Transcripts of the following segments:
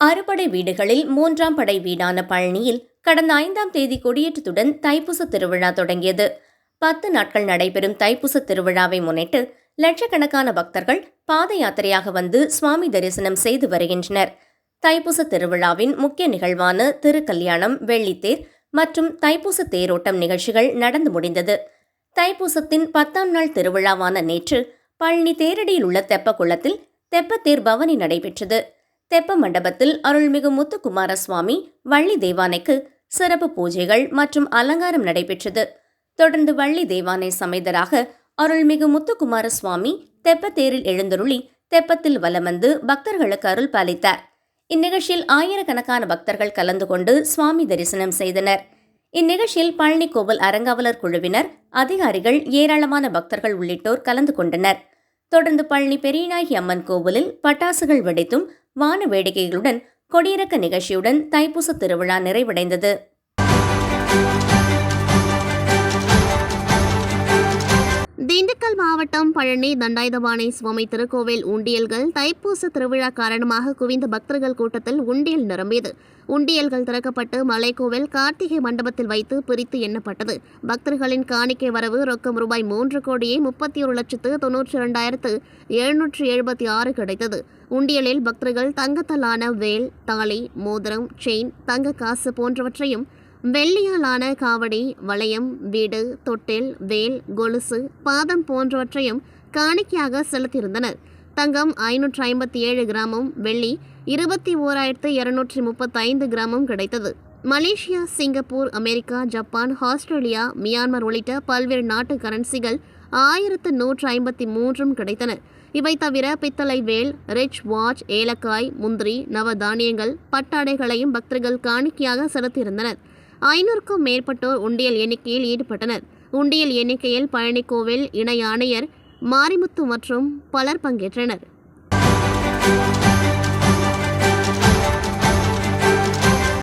அறுபடை வீடுகளில் மூன்றாம் படை வீடான பழனியில் கடந்த ஐந்தாம் தேதி கொடியேற்றத்துடன் தைப்பூச திருவிழா தொடங்கியது. பத்து நாட்கள் நடைபெறும் தைப்பூச திருவிழாவை முன்னிட்டு லட்சக்கணக்கான பக்தர்கள் பாத யாத்திரையாக வந்து சுவாமி தரிசனம் செய்து வருகின்றனர். தைப்பூச திருவிழாவின் முக்கிய நிகழ்வான திருக்கல்யாணம் வெள்ளித்தேர் மற்றும் தைப்பூச தேரோட்டம் நிகழ்ச்சிகள் நடந்து முடிந்தது. தைப்பூசத்தின் பத்தாம் நாள் திருவிழாவான நேற்று பழனி தேரடியில் உள்ள தெப்பக்குளத்தில் தெப்பத்தேர் பவனி நடைபெற்றது. தெப்ப மண்டபத்தில் அருள்மிகு முத்துக்குமார சுவாமி வள்ளி தேவானைக்கு சிறப்பு பூஜைகள் மற்றும் அலங்காரம் நடைபெற்றது. தொடர்ந்து வள்ளி தேவானை சமேதராக அருள்மிகு முத்துக்குமார சுவாமி தெப்பத்தேரில் எழுந்தருளி தெப்பத்தில் வலம் வந்து பக்தர்களுக்கு அருள் பாலித்தார். இந்நிகழ்ச்சியில் ஆயிரக்கணக்கான பக்தர்கள் கலந்து கொண்டு சுவாமி தரிசனம் செய்தனர். இந்நிகழ்ச்சியில் பழனி கோவில் அறங்காவலர் குழுவினர் அதிகாரிகள் ஏராளமான பக்தர்கள் உள்ளிட்டோர் கலந்து கொண்டனர். தொடர்ந்து பழனி பெரியநாயகி அம்மன் கோவிலில் பட்டாசுகள் வெடித்தும் வான வேடிக்கைகளுடன் கொடியிறக்க நிகழ்ச்சியுடன் தைப்பூச திருவிழா நிறைவடைந்தது. திண்டுக்கல் மாவட்டம் பழனி தண்டாயுதபாணி சுவாமி திருக்கோவில் உண்டியல்கள் தைப்பூச திருவிழா காரணமாக குவிந்த பக்தர்கள் கூட்டத்தில் உண்டியல் நிரம்பியது. உண்டியல்கள் திறக்கப்பட்டு மலைக்கோவில் கார்த்திகை மண்டபத்தில் வைத்து பிரித்து எண்ணப்பட்டது. பக்தர்களின் காணிக்கை வரவு ரொக்கம் ரூபாய் மூன்று கோடியே முப்பத்தி ஒரு லட்சத்து தொன்னூற்றி இரண்டாயிரத்து எழுநூற்றி எழுபத்தி ஆறு கிடைத்தது. உண்டியலில் பக்தர்கள் தங்கத்தலான வேல் தாலி மோதிரம் செயின் தங்க காசு போன்றவற்றையும் வெள்ளியாலான காவடி வளையம் வீடு தொட்டில் வேல் கொலுசு பாதம் போன்றவற்றையும் காணிக்கையாக செலுத்தியிருந்தனர். தங்கம் ஐநூற்று ஐம்பத்தி ஏழு கிராமும் வெள்ளி இருபத்தி ஓராயிரத்து இருநூற்றி முப்பத்தைந்து கிராமும் கிடைத்தது. Malaysia Singapore America Japan Australia Myanmar உள்ளிட்ட பல்வேறு நாட்டு கரன்சிகள் ஆயிரத்து நூற்று ஐம்பத்தி மூன்றும் கிடைத்தன. இவை தவிர பித்தளை வேல் ரிச் வாட்ச் ஏலக்காய் முந்திரி நவதானியங்கள் பட்டாடைகளையும் பக்தர்கள் காணிக்கையாக செலுத்தியிருந்தனர். ஐநூறுக்கும் மேற்பட்டோர் உண்டியல் எண்ணிக்கையில் ஈடுபட்டனர். உண்டியல் எண்ணிக்கையில் பழனிக்கோவில் இணை ஆணையர் மாரிமுத்து மற்றும் பலர் பங்கேற்றனர்.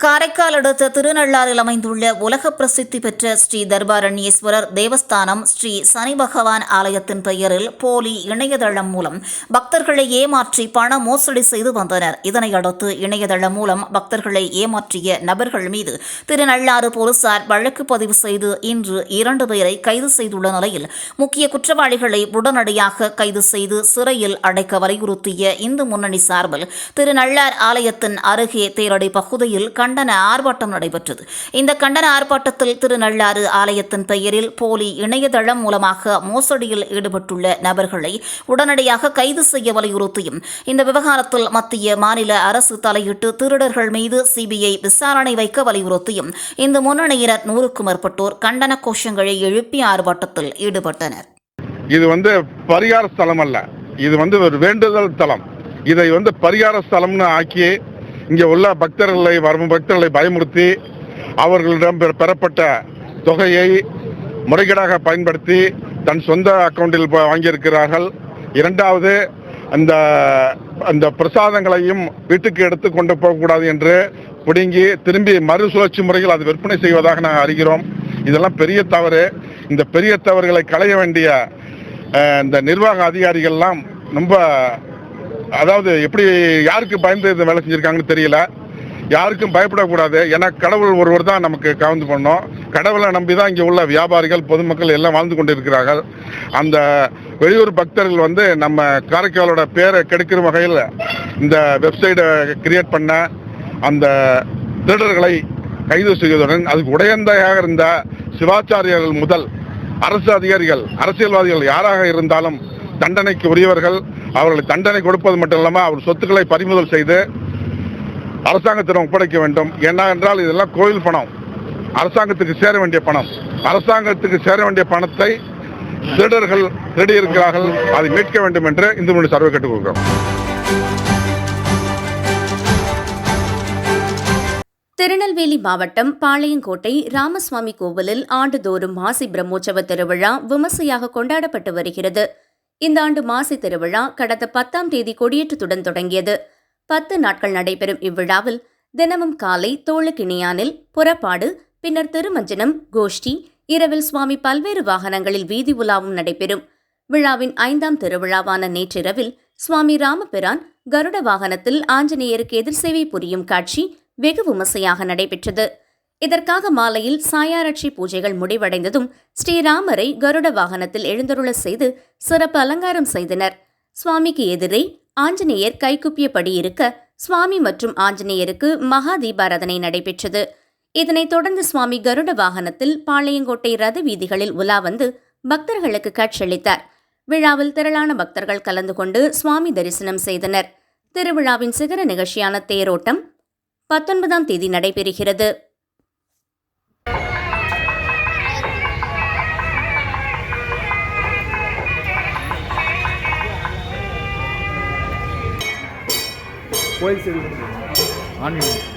காரைக்கால் அடுத்த திருநள்ளாறில் அமைந்துள்ள உலக பிரசித்தி பெற்ற ஸ்ரீ தர்பாரண்யேஸ்வரர் தேவஸ்தானம் ஸ்ரீ சனி பகவான் ஆலயத்தின் பெயரில் போலி இணையதளம் மூலம் பக்தர்களை ஏமாற்றி பண மோசடி செய்து வந்தனர். இதனையடுத்து இணையதளம் மூலம் பக்தர்களை ஏமாற்றிய நபர்கள் மீது திருநள்ளாறு போலீசார் வழக்கு பதிவு செய்து இன்று இரண்டு பேரை கைது செய்துள்ள நிலையில் முக்கிய குற்றவாளிகளை உடனடியாக கைது செய்து சிறையில் அடைக்க வலியுறுத்திய இந்து முன்னணி சார்பில் திருநள்ளார் ஆலயத்தின் அருகே தேரடி பகுதியில் கண்டன ஆர்ப்பாட்டம் நடைபெற்றது. இந்த கண்டன ஆர்ப்பாட்டத்தில் திருநள்ளாறு ஆலயத்தின் பெயரில் போலி இணையதளம் மூலமாக மோசடியில் ஈடுபட்டுள்ள நபர்களை உடனடியாக கைது செய்ய வலியுறுத்தியும் இந்த விவகாரத்தில் மத்திய மாநில அரசு தலையிட்டு திருடர்கள் மீது சிபிஐ விசாரணை வைக்க வலியுறுத்தியும் இந்த முன்னணியினர் நூறுக்கும் மேற்பட்டோர் கண்டன கோஷங்களை எழுப்பி ஆர்ப்பாட்டத்தில் ஈடுபட்டனர். இது வந்து பரிகார ஸ்தலம் அல்ல. இது வந்து ஒரு வேண்டுதல் தலம். இதை வந்து பரிகார ஸ்தலம்னு ஆக்கி இங்கே உள்ள பக்தர்களை வரும் பக்தர்களை பயமுறுத்தி அவர்களிடம் பெற- பெறப்பட்ட தொகையை முறைகேடாக பயன்படுத்தி தன் சொந்த அக்கௌண்டில் வாங்கியிருக்கிறார்கள். இரண்டாவது அந்த அந்த பிரசாதங்களையும் வீட்டுக்கு எடுத்து கொண்டு போகக்கூடாது என்று பிடுங்கி திரும்பி மறுசுழற்சி முறையில் அது விற்பனை செய்வதாக நாங்கள் அறிகிறோம். இதெல்லாம் பெரிய தவறு. இந்த பெரிய தவறுகளை களைய வேண்டிய இந்த நிர்வாக அதிகாரிகள்லாம் ரொம்ப அதாவது எப்படி யாருக்கு பயந்து இந்த வேலை செஞ்சுருக்காங்கன்னு தெரியல. யாருக்கும் பயப்படக்கூடாது. ஏன்னா கடவுள் ஒருவர் தான் நமக்கு கவர்ந்து பண்ணோம் கடவுளை நம்பி தான் இங்கே உள்ள வியாபாரிகள் பொதுமக்கள் எல்லாம் வாழ்ந்து கொண்டிருக்கிறார்கள். அந்த வெளியூர் பக்தர்கள் வந்து நம்ம காரைக்காலோட பேரை கெடுக்கிற வகையில் இந்த வெப்சைட்டை கிரியேட் பண்ண அந்த திருடர்களை கைது செய்வதுடன் அதுக்கு உடையந்தையாக இருந்த சிவாச்சாரியர்கள் முதல் அரசு அதிகாரிகள் அரசியல்வாதிகள் யாராக இருந்தாலும் தண்டனைக்கு உரியவர்கள் அவர்களை தண்டனை கொடுப்பது மட்டும் இல்லாமல் அவர் சொத்துக்களை பறிமுதல் செய்து அரசாங்கத்திடம் ஒப்படைக்க வேண்டும். என்ன என்றால் இதெல்லாம் கோயில் பணம். அரசாங்கத்துக்கு சேர வேண்டிய பணம். அரசாங்கத்துக்கு சேர வேண்டிய பணத்தை திருடர்கள் திருடியிருக்கிறார்கள். அதை மீட்க வேண்டும் என்று இந்து முன்னணி சர்வே கேட்டுக்கொள்கிறோம். திருநெல்வேலி மாவட்டம் பாளையங்கோட்டை ராமசுவாமி கோவிலில் ஆண்டுதோறும் மாசி பிரம்மோற்சவ திருவிழா விமர்சையாக கொண்டாடப்பட்டு வருகிறது. இந்த ஆண்டு மாசி திருவிழா கடந்த பத்தாம் தேதி கொடியேற்றத்துடன் தொடங்கியது. பத்து நாட்கள் நடைபெறும் இவ்விழாவில் தினமும் காலை தோளுக்கிணியானில் புறப்பாடு பின்னர் திருமஞ்சனம் கோஷ்டி இரவில் சுவாமி பல்வேறு வாகனங்களில் வீதி உலாவும் நடைபெறும். விழாவின் ஐந்தாம் திருவிழாவான நேற்றிரவில் சுவாமி ராமபிரான் கருட வாகனத்தில் ஆஞ்சநேயருக்கு எதிர்சேவை புரியும் காட்சி வெகு விமர்சையாக நடைபெற்றது. இதற்காக மாலையில் சாயாரட்சி பூஜைகள் முடிவடைந்ததும் ஸ்ரீராமரை கருட வாகனத்தில் எழுந்தருள செய்து சிறப்பு அலங்காரம் செய்தனர். சுவாமிக்கு எதிரே ஆஞ்சநேயர் கைக்குப்பியபடி இருக்க சுவாமி மற்றும் ஆஞ்சநேயருக்கு மகா தீபாராதனை நடைபெற்றது. இதனைத் தொடர்ந்து சுவாமி கருட வாகனத்தில் பாளையங்கோட்டை ரத வீதிகளில் உலா வந்து பக்தர்களுக்கு காட்சியளித்தார். விழாவில் திரளான பக்தர்கள் கலந்து கொண்டு சுவாமி தரிசனம் செய்தனர். திருவிழாவின் சிகர நிகழ்ச்சியான தேரோட்டம் பத்தொன்பதாம் தேதி நடைபெறுகிறது. 고행세를 아니요.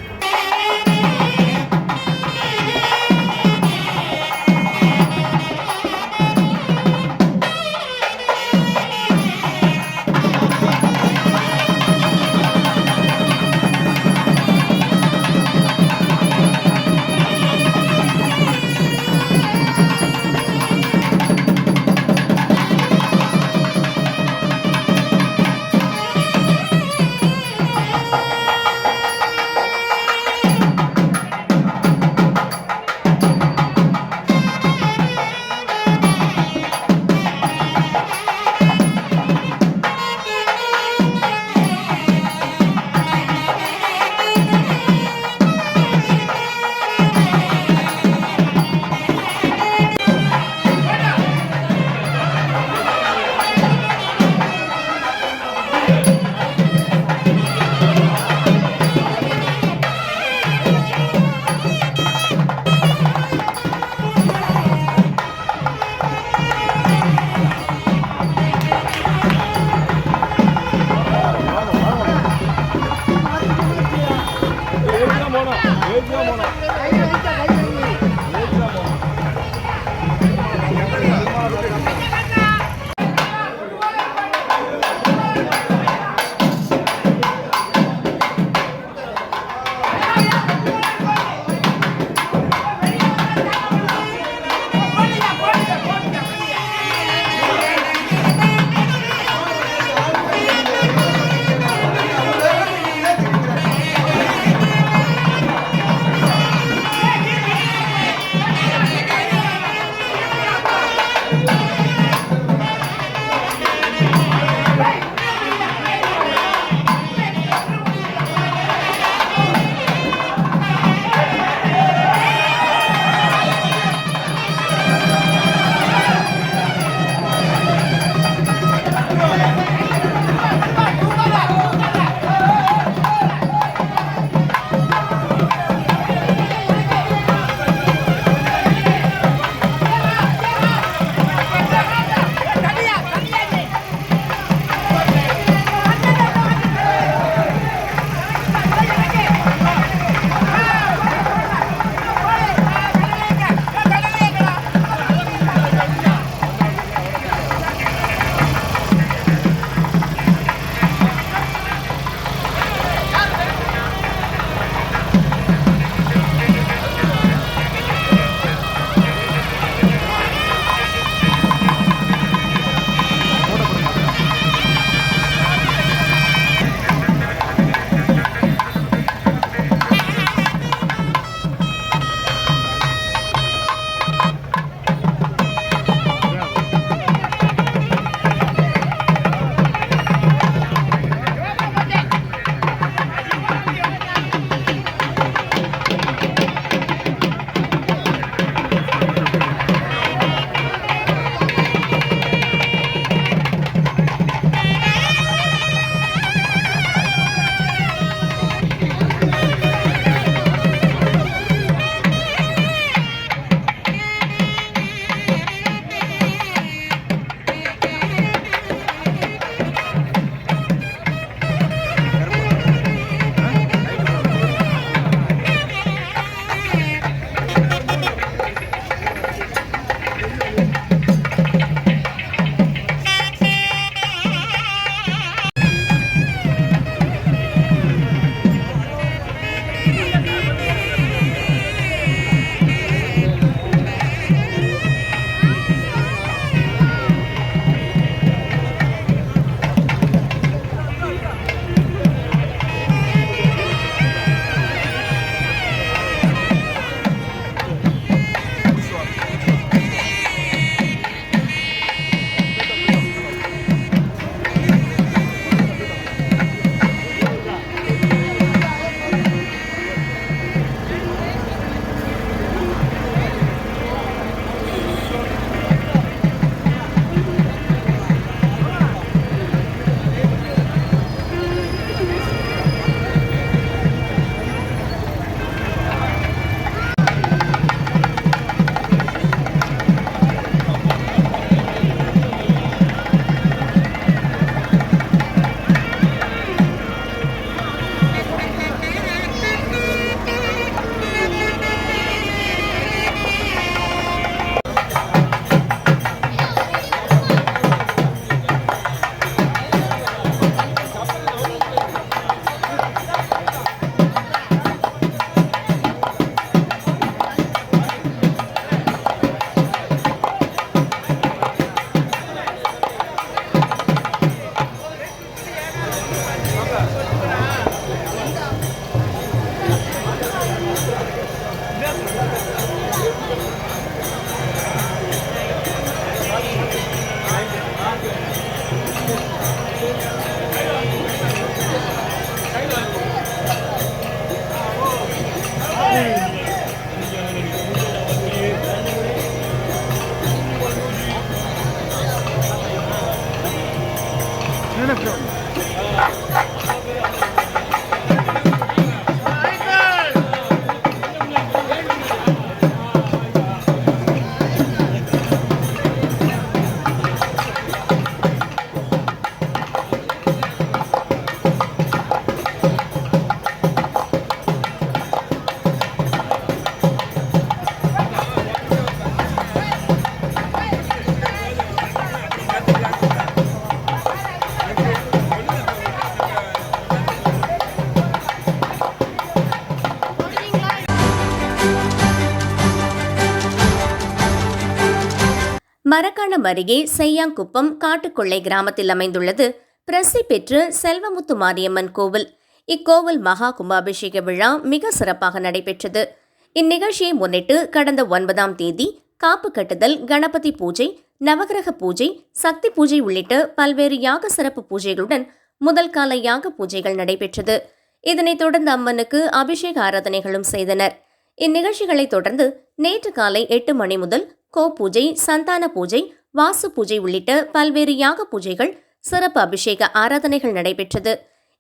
மரக்காணம் அருகே செய்யாங்குப்பம் காட்டுக்கொள்ளை கிராமத்தில் அமைந்துள்ளது. பிரசி பெற்று செல்வமுத்து மாரியம்மன் கோவில். இக்கோவில் மகா கும்பாபிஷேக விழா மிக சிறப்பாக நடைபெற்றது. இந்நிகழ்ச்சியை முன்னிட்டு கடந்த ஒன்பதாம் தேதி காப்பு கட்டுதல் கணபதி பூஜை நவகிரக பூஜை சக்தி பூஜை உள்ளிட்ட பல்வேறு யாக சிறப்பு பூஜைகளுடன் முதல் கால யாக பூஜைகள் நடைபெற்றது. இதனைத் தொடர்ந்து அம்மனுக்கு அபிஷேக ஆராதனைகளும் செய்தனர். இந்நிகழ்ச்சிகளைத் தொடர்ந்து நேற்று காலை எட்டு மணி முதல் கோ பூஜை சந்தான பூஜை வாசு பூஜை உள்ளிட்ட பல்வேறு யாக பூஜைகள் சிறப்பு அபிஷேக ஆராதனைகள் நடைபெற்றது.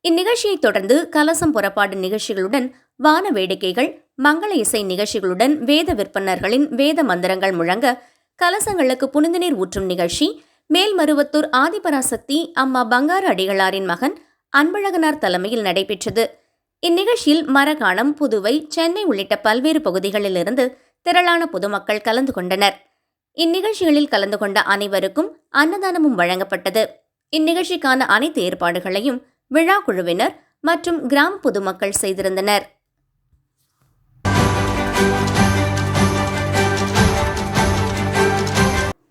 இந்நிகழ்ச்சியைத் தொடர்ந்து கலசம் புறப்பாடு நிகழ்ச்சிகளுடன் வான வேடிக்கைகள் மங்கள இசை நிகழ்ச்சிகளுடன் வேத விற்பனர்களின் வேத மந்திரங்கள் முழங்க கலசங்களுக்கு புனித நீர் ஊற்றும் நிகழ்ச்சி மேல்மருவத்தூர் ஆதிபராசக்தி அம்மா பங்காரு அடிகளாரின் மகன் அன்பழகனார் தலைமையில் நடைபெற்றது. இந்நிகழ்ச்சியில் மரகாணம் புதுவை சென்னை உள்ளிட்ட பல்வேறு பகுதிகளிலிருந்து திரளான பொதுமக்கள் கலந்து கொண்டனர். இந்நிகழ்ச்சிகளில் கலந்து கொண்ட அனைவருக்கும் அன்னதானமும் வழங்கப்பட்டது. இந்நிகழ்ச்சிக்கான அனைத்து ஏற்பாடுகளையும் விழா குழுவினர் மற்றும் கிராம பொதுமக்கள் செய்திருந்தனர்.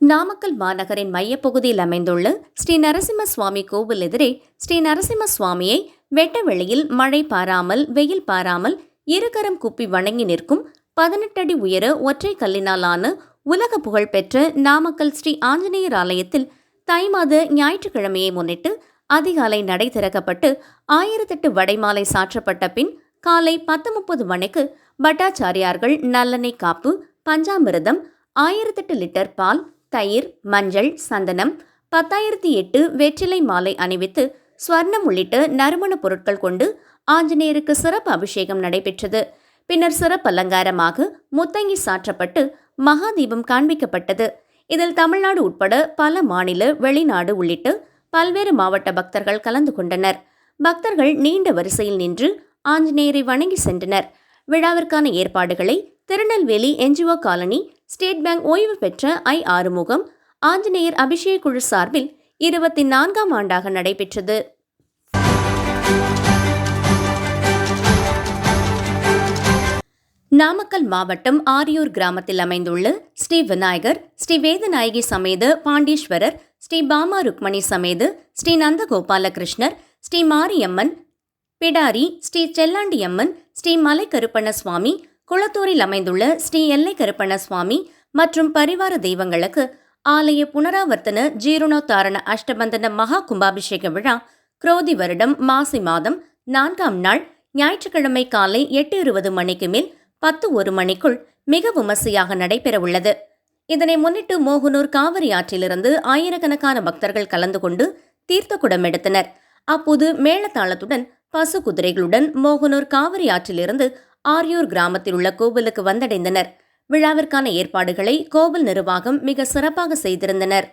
நாமக்கல் மாநகரின் மையப்பகுதியில் அமைந்துள்ள ஸ்ரீ நரசிம்ம சுவாமி கோவில் எதிரே ஸ்ரீ நரசிம்ம சுவாமியை வெட்ட வெளியில் மழை பாராமல் வெயில் பாராமல் இருகரம் குப்பி வணங்கி நிற்கும் பதினெட்டு அடி உயர ஒற்றை கல்லினால் ஆன உலக புகழ்பெற்ற நாமக்கல் ஸ்ரீ ஆஞ்சநேயர் ஆலயத்தில் தை மாத ஞாயிற்றுக்கிழமையை முன்னிட்டு அதிகாலை நடை திறக்கப்பட்டு ஆயிரத்தெட்டு வடைமாலை சாற்றப்பட்ட பின் காலை பத்து முப்பது மணிக்கு பட்டாச்சாரியார்கள் நல்லெண்ணெய் காப்பு பஞ்சாமிர்தம் ஆயிரத்தெட்டு லிட்டர் பால் தயிர் மஞ்சள் சந்தனம் பத்தாயிரத்தி எட்டு வெற்றிலை மாலை அணிவித்து ஸ்வர்ணம் உள்ளிட்ட நறுமண பொருட்கள் கொண்டு ஆஞ்சநேயருக்கு சிறப்பு அபிஷேகம் நடைபெற்றது. பின்னர் சிறப்பு அலங்காரமாக முத்தங்கி சாற்றப்பட்டு மகாதீபம் காண்பிக்கப்பட்டது. இதில் தமிழ்நாடு உட்பட பல மாநில வெளிநாடு உள்ளிட்டு பல்வேறு மாவட்ட பக்தர்கள் கலந்து கொண்டனர். பக்தர்கள் நீண்ட வரிசையில் நின்று ஆஞ்சநேயரை வணங்கி சென்றனர். விழாவிற்கான ஏற்பாடுகளை Tirunelveli NGO colony state bank ஓய்வு பெற்ற ஐ ஆறுமுகம் ஆஞ்சநேயர் அபிஷேக குழு சார்பில் இருபத்தி நான்காம் ஆண்டாக நடைபெற்றது. நாமக்கல் மாவட்டம் ஆரியூர் கிராமத்தில் அமைந்துள்ள ஸ்ரீ விநாயகர் ஸ்ரீ வேதநாயகி சமேத பாண்டீஸ்வரர் ஸ்ரீ பாமா ருக்மணி சமேத ஸ்ரீ நந்தகோபாலகிருஷ்ணர் ஸ்ரீ மாரியம்மன் பிடாரி ஸ்ரீ செல்லாண்டியம்மன் ஸ்ரீ மலை கருப்பண்ண சுவாமி குளத்தூரில் அமைந்துள்ள ஸ்ரீ எல்லை கருப்பண்ண சுவாமி மற்றும் பரிவார தெய்வங்களுக்கு ஆலய புனராவர்த்தன ஜீரணோத்தாரண அஷ்டபந்தன மகா கும்பாபிஷேக விழா குரோதி வருடம் மாசி மாதம் நான்காம் நாள் ஞாயிற்றுக்கிழமை காலை எட்டு இருபது மணிக்கு மேல் பத்து ஒரு மணிக்குள் மிக விமர்சையாக நடைபெறவுள்ளது. இதனை முன்னிட்டு மோகனூர் காவிரி ஆற்றிலிருந்து ஆயிரக்கணக்கான பக்தர்கள் கலந்து கொண்டு தீர்த்த குடம் எடுத்தனர். அப்போது மேளதாளத்துடன் பசு குதிரைகளுடன் மோகனூர் காவிரி ஆற்றிலிருந்து ஆரியூர் கிராமத்தில் உள்ள கோவிலுக்கு வந்தடைந்தனர். விழாவிற்கான ஏற்பாடுகளை கோவில் நிர்வாகம் மிக சிறப்பாக செய்திருந்தனர்.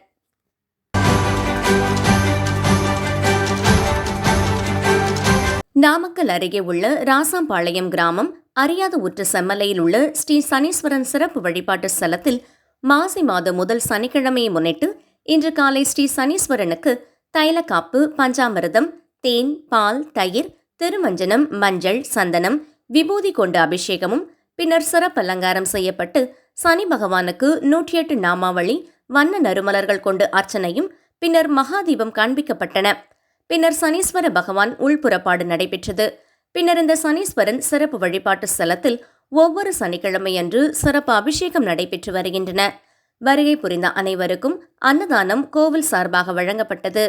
நாமக்கல் அருகே உள்ள ராசாம்பாளையம் கிராமம் அறியாத உற்ற செம்மலையில் உள்ள ஸ்ரீ சனீஸ்வரன் சிறப்பு வழிபாட்டு ஸ்தலத்தில் மாசி மாதம் முதல் சனிக்கிழமையை முன்னிட்டு இன்று காலை ஸ்ரீ சனீஸ்வரனுக்கு தைலக்காப்பு பஞ்சாமிரதம் தேன் பால் தயிர் திருமஞ்சனம் மஞ்சள் சந்தனம் விபூதி கொண்டு அபிஷேகமும் பின்னர் சிறப்பு அலங்காரம் செய்யப்பட்டு சனி பகவானுக்கு நூற்றி எட்டு நாமாவளி வண்ண நறுமலர்கள் கொண்டு அர்ச்சனையும் பின்னர் மகாதீபம் காண்பிக்கப்பட்டன. பின்னர் சனீஸ்வர பகவான் உள்புறப்பாடு நடைபெற்றது. பின்னர் இந்த சனீஸ்வரன் சிறப்பு வழிபாட்டு ஸ்தலத்தில் ஒவ்வொரு சனிக்கிழமையன்று சிறப்பு அபிஷேகம் நடைபெற்று வருகின்றன. வருகை புரிந்த அனைவருக்கும் அன்னதானம் கோவில் சார்பாக வழங்கப்பட்டது.